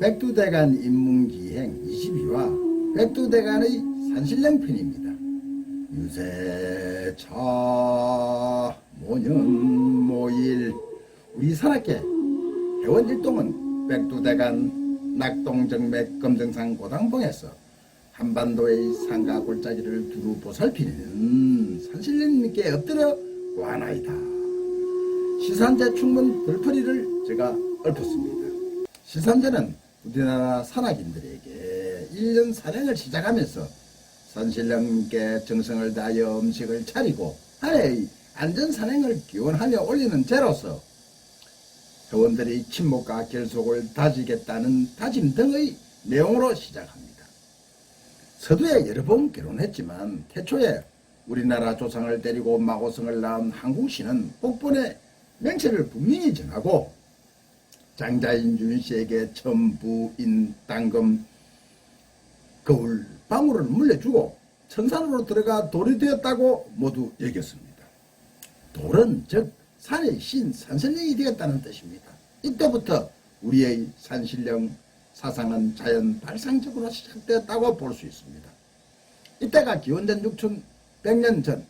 백두대간 인문기행 22화 백두대간의 산신령 편입니다. 유세차 모년 모일 우리 산악계 회원 일동은 백두대간 낙동정맥 검정산 고당봉에서 한반도의 산과 골짜기를 두루 보살피는 산신령님께 엎드려 와나이다. 시산제 충문 들풀이를 제가 읊었습니다. 시산제는 우리나라 산악인들에게 1년 산행을 시작하면서 산신령께 정성을 다하여 음식을 차리고 한해의 안전 산행을 기원하며 올리는 제로서 회원들이 친목과 결속을 다지겠다는 다짐 등의 내용으로 시작합니다. 서두에 여러 번 결혼했지만 태초에 우리나라 조상을 데리고 마고성을 낳은 항공씨는 복본의 명체를 분명히 정하고 장자인 유인 씨에게 천부인 땅금 거울 방울을 물려주고 천산으로 들어가 돌이 되었다고 모두 여겼습니다. 돌은 즉 산의 신 산신령이 되었다는 뜻입니다. 이때부터 우리의 산신령 사상은 자연 발상적으로 시작되었다고 볼 수 있습니다. 이때가 기원전 6100년 전,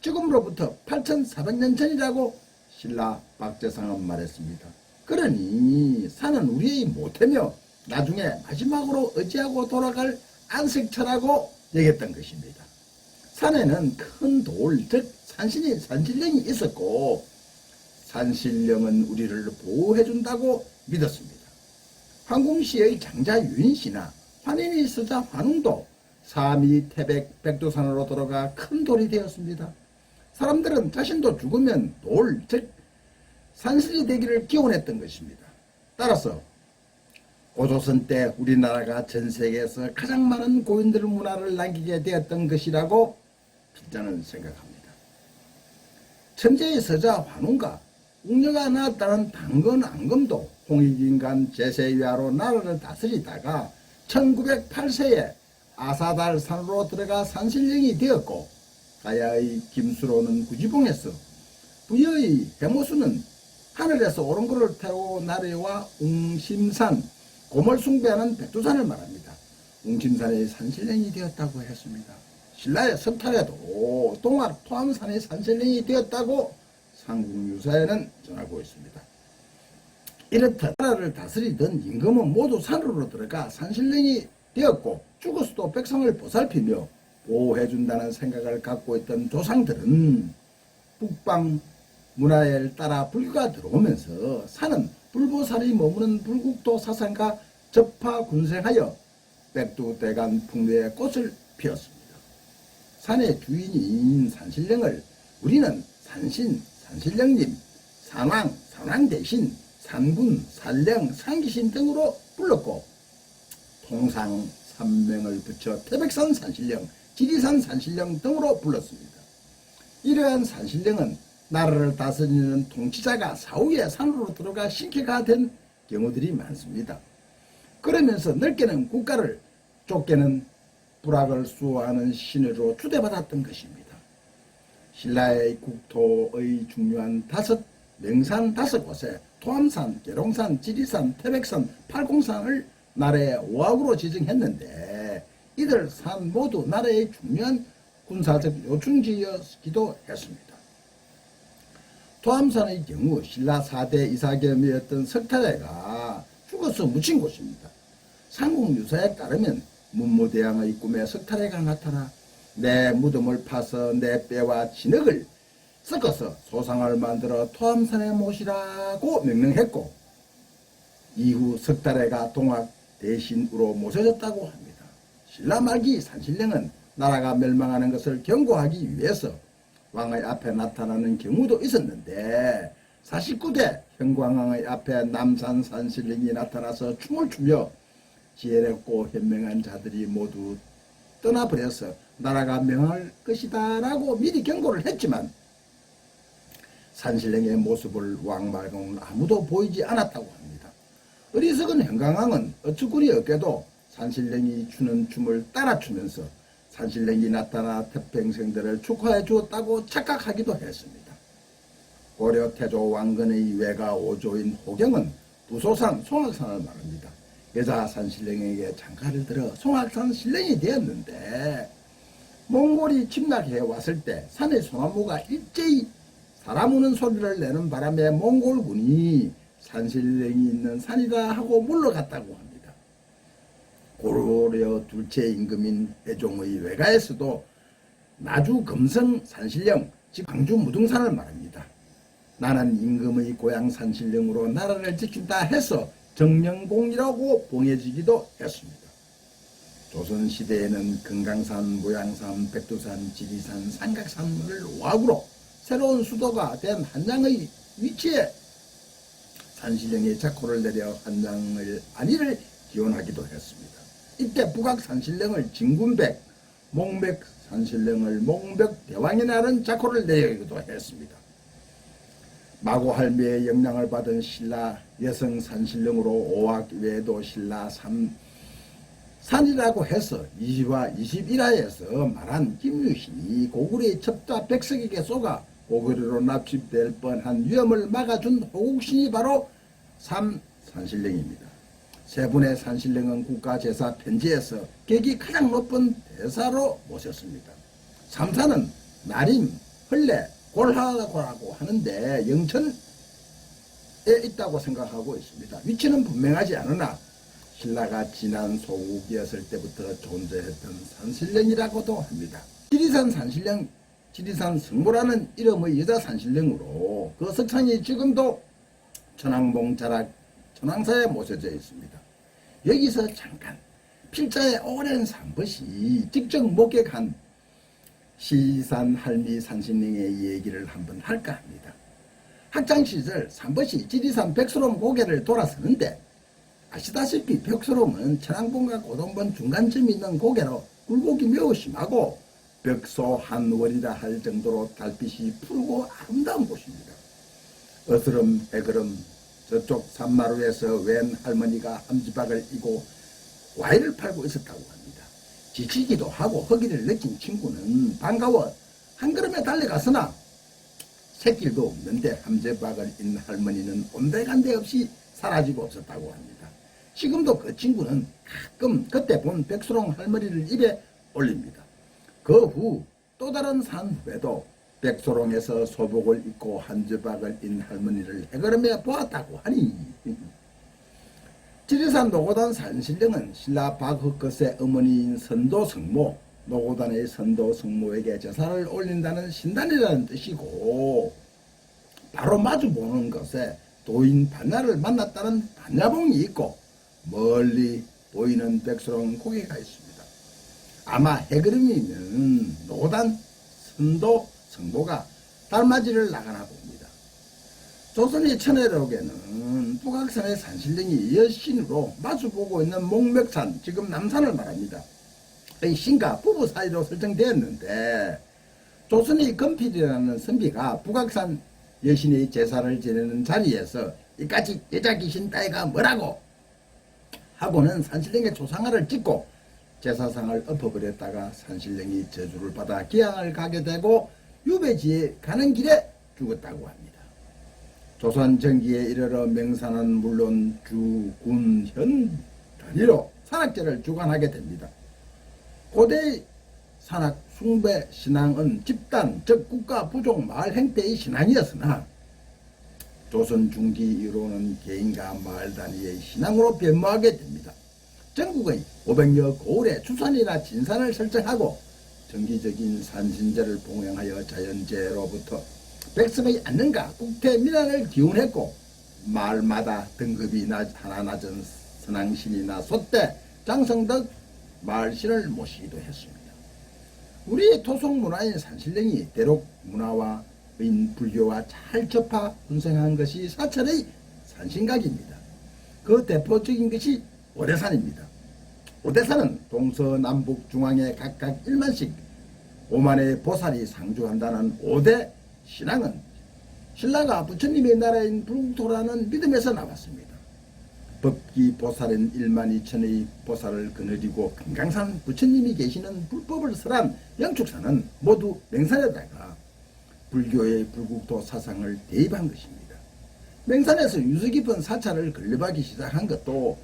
지금으로부터 8400년 전이라고 신라 박재상은 말했습니다. 그러니 산은 우리의 모태며 나중에 마지막으로 의지하고 돌아갈 안식처라고 얘기했던 것입니다. 산에는 큰 돌, 즉 산신이 산신령이 있었고 산신령은 우리를 보호해준다고 믿었습니다. 황궁시의 장자 유인씨나 환인이 쓰자 환웅도 삼이 태백 백두산으로 들어가 큰 돌이 되었습니다. 사람들은 자신도 죽으면 돌, 즉 산신이 되기를 기원했던 것입니다. 따라서 고조선 때 우리나라가 전 세계에서 가장 많은 고인들 문화를 남기게 되었던 것이라고 저는 생각합니다. 천재의 서자 환웅과 웅녀가 나왔다는 당건 앙금도 홍익인간 제세위하로 나라를 다스리다가 1908세에 아사달 산으로 들어가 산신령이 되었고 가야의 김수로는 구지봉에서 부여의 해모수는 하늘에서 오른 거를 태우고 나래와 웅심산 고물 숭배하는 백두산을 말합니다. 웅심산의 산신령이 되었다고 했습니다. 신라의 석탈에도 동학 토암산의 산신령이 되었다고 상국유사에는 전하고 있습니다. 이렇듯 나라를 다스리던 임금은 모두 산으로 들어가 산신령이 되었고 죽어서도 백성을 보살피며 보호해준다는 생각을 갖고 있던 조상들은 북방 문화에 따라 불교가 들어오면서 산은 불보살이 머무는 불국도 사상과 접하 군생하여 백두대간 풍류의 꽃을 피웠습니다. 산의 주인인 산신령을 우리는 산신, 산신령님, 산왕, 산왕 대신, 산군, 산령, 산기신 등으로 불렀고 통상 산명을 붙여 태백산 산신령, 지리산 산신령 등으로 불렀습니다. 이러한 산신령은 나라를 다스리는 통치자가 사후에 산으로 들어가 신캐가 된 경우들이 많습니다. 그러면서 넓게는 국가를 좁게는 불악을 수호하는 신으로 추대받았던 것입니다. 신라의 국토의 중요한 다섯 명산 다섯 곳에 토암산, 계룡산, 지리산, 태백산, 팔공산을 나라의 오악으로 지정했는데 이들 산 모두 나라의 중요한 군사적 요충지였기도 했습니다. 토암산의 경우 신라 4대 이사겸이었던 석타래가 죽어서 묻힌 곳입니다. 삼국유사에 따르면 문무대왕의 꿈에 석타래가 나타나 내 무덤을 파서 내 뼈와 진흙을 섞어서 소상을 만들어 토암산에 모시라고 명령했고 이후 석달래가 동학 대신으로 모셔졌다고 합니다. 신라 말기 산신령은 나라가 멸망하는 것을 경고하기 위해서 왕의 앞에 나타나는 경우도 있었는데 49대 현광왕의 앞에 남산 산신령이 나타나서 춤을 추며 지혜롭고 현명한 자들이 모두 떠나버려서 나라가 명할 것이다 라고 미리 경고를 했지만 산신령의 모습을 왕말고는 아무도 보이지 않았다고 합니다. 어리석은 현강왕은 어처구니 없게도 산신령이 추는 춤을 따라 추면서 산신령이 나타나 태평생들을 축하해 주었다고 착각하기도 했습니다. 고려 태조 왕건의 외가 오조인 호경은 부소산 송악산을 말합니다. 여자 산신령에게 장가를 들어 송악산 신령이 되었는데 몽골이 침략해 왔을 때 산의 소나무가 일제히 사람 우는 소리를 내는 바람에 몽골군이 산신령이 있는 산이다 하고 물러갔다고 합니다. 고려 둘째 임금인 대종의 외가에서도 나주 금성 산신령 즉 광주 무등산을 말합니다. 나는 임금의 고향 산신령으로 나라를 지킨다 해서 정령공이라고 봉해지기도 했습니다. 조선시대에는 금강산, 모양산, 백두산, 지리산, 삼각산을 와구로 새로운 수도가 된 한양의 위치에 산신령이 자코를 내려 한양을 안위를 기원하기도 했습니다. 이때 북악 산신령을 진군백, 몽백 산신령을 몽백 대왕이 나른 자코를 내리기도 했습니다. 마고 할미의 영향을 받은 신라 여성 산신령으로 오악 외에도 신라 삼 산이라고 해서 20화 21화에서 말한 김유신이 고구려의 첩자 백석에게 쏘가 고구려로 납치될 뻔한 위험을 막아준 호국신이 바로 삼 산신령입니다. 세 분의 산신령은 국가제사 편지에서 객이 가장 높은 대사로 모셨습니다. 삼사는 나림, 흘레, 골하라고 하는데 영천에 있다고 생각하고 있습니다. 위치는 분명하지 않으나 신라가 지난 소국이었을 때부터 존재했던 산신령이라고도 합니다. 지리산 산신령, 지리산 성모라는 이름의 여자 산신령으로 그 석상이 지금도 천왕봉 자락 천왕사에 모셔져 있습니다. 여기서 잠깐 필자의 오랜 산것이 직접 목격한 시산 할미 산신령의 얘기를 한번 할까 합니다. 학창시절 산벗이 지리산 백수롬 고개를 돌아서는데 아시다시피 벽소롬은 천왕봉과 고동본 중간쯤 있는 고개로 굴곡이 매우 심하고 벽소 한 월이라 할 정도로 달빛이 푸르고 아름다운 곳입니다. 어스름 해그름 저쪽 산마루에서 웬 할머니가 함지박을 이고 과일을 팔고 있었다고 합니다. 지치기도 하고 허기를 느낀 친구는 반가워 한 걸음에 달려갔으나 새길도 없는데 함재박을 인 할머니는 온데간데 없이 사라지고 없었다고 합니다. 지금도 그 친구는 가끔 그때 본 백수롱 할머니를 입에 올립니다. 그 후 또 다른 산 후에도 백소롱에서 소복을 입고 한 주박을 인 할머니를 해걸음에 보았다고 하니 지리산 노고단 산신령은 신라 박흑것의 어머니인 선도성모 노고단의 선도성모에게 제사를 올린다는 신단이라는 뜻이고 바로 마주보는 것에 도인 반야를 만났다는 반야봉이 있고 멀리 보이는 백소롱 고개가 있습니다. 아마 해그름이면 노단 선도 성도가 달맞이를 나가나 봅니다. 조선의 천혜록에는 북악산의 산신령이 여신으로 마주보고 있는 목맥산, 지금 남산을 말합니다. 이 신과 부부 사이로 설정되었는데 조선의 금필이라는 선비가 북악산 여신의 제사를 지내는 자리에서 이까지 여자 귀신 따위가 뭐라고 하고는 산신령의 조상화를 찍고 제사상을 엎어버렸다가 산신령이 저주를 받아 기양을 가게 되고 유배지에 가는 길에 죽었다고 합니다. 조선 전기에 이르러 명산은 물론 주, 군, 현 단위로 산악제를 주관하게 됩니다. 고대 산악 숭배 신앙은 집단, 즉 국가 부족 마을 행태의 신앙이었으나 조선 중기 이후로는 개인과 마을 단위의 신앙으로 변모하게 됩니다. 전국의 500여 고을에 추산이나 진산을 설정하고 정기적인 산신제를 봉행하여 자연재해로부터 백성의 안능과 국태 민안을 기원했고 마을마다 등급이 낮, 하나 낮은 선왕신이나 소대, 장성 등 마을신을 모시기도 했습니다. 우리 토속 문화인 산신령이 대록 문화와 인 불교와 잘 접하 분생한 것이 사찰의 산신각입니다. 그 대표적인 것이 오대산입니다. 오대산은 동서남북 중앙에 각각 1만씩 5만의 보살이 상주한다는 오대 신앙은 신라가 부처님의 나라인 불국토라는 믿음에서 나왔습니다. 법기 보살은 1만 2천의 보살을 거느리고 금강산 부처님이 계시는 불법을 설한 영축산은 모두 맹산에다가 불교의 불국토 사상을 대입한 것입니다. 맹산에서 유수 깊은 사찰을 건립하기 시작한 것도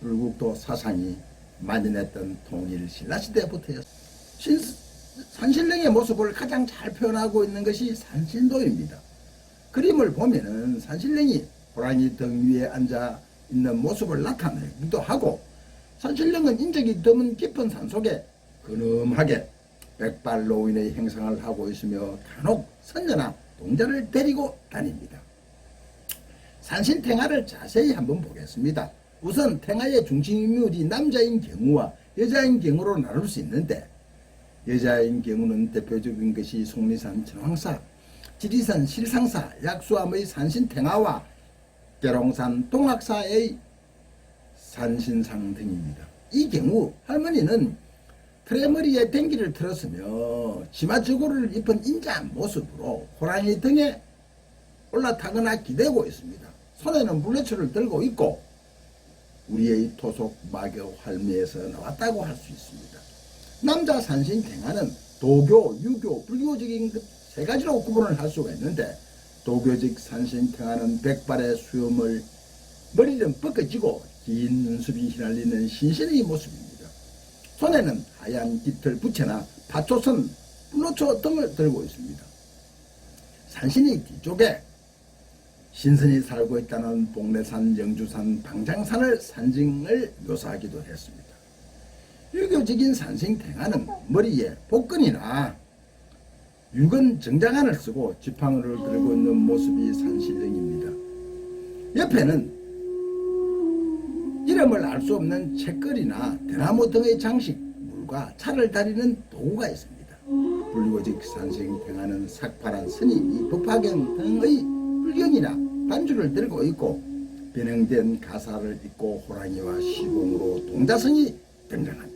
불국도 사상이 만연했던 통일 신라시대부터였습니다. 신, 산신령의 모습을 가장 잘 표현하고 있는 것이 산신도입니다. 그림을 보면은 산신령이 호랑이 등 위에 앉아 있는 모습을 나타내기도 하고 산신령은 인적이 드문 깊은 산속에 근엄하게 백발 노인의 행상을 하고 있으며 간혹 선녀나 동자를 데리고 다닙니다. 산신 탱화를 자세히 한번 보겠습니다. 우선 탱화의 중심 인물이 남자인 경우와 여자인 경우로 나눌 수 있는데 여자인 경우는 대표적인 것이 속리산 천황사, 지리산 실상사, 약수암의 산신 탱화와 계룡산 동학사의 산신상 등입니다. 이 경우 할머니는 트레머리에 댕기를 틀었으며 치마저고를 입은 인자한 모습으로 호랑이 등에 올라타거나 기대고 있습니다. 손에는 물레초를 들고 있고 우리의 토속 마교 활미에서 나왔다고 할 수 있습니다. 남자 산신 갱하는 도교, 유교, 불교적인 그세 가지로 구분을 할 수가 있는데 도교적 산신 갱하는 백발의 수염을 머리는 벗겨지고 긴 눈썹이 휘날리는 신신의 모습입니다. 손에는 하얀 깃털 부채나 파초선, 불로초 등을 들고 있습니다. 산신의 뒤쪽에 신선이 살고 있다는 복례산, 영주산, 방장산을 산징을 묘사하기도 했습니다. 유교적인 산생탱화는 머리에 복근이나 육은 정장안을 쓰고 지팡이를 들고 있는 모습이 산신령입니다. 옆에는 이름을 알 수 없는 책거리나 대나무 등의 장식, 물과 차를 다리는 도구가 있습니다. 불교적 산생탱화는 삭발한 스님이 법화경 등의 불경이나 반주를 들고 있고 변형된 가사를 입고 호랑이와 시공으로 동자성이 등장합니다.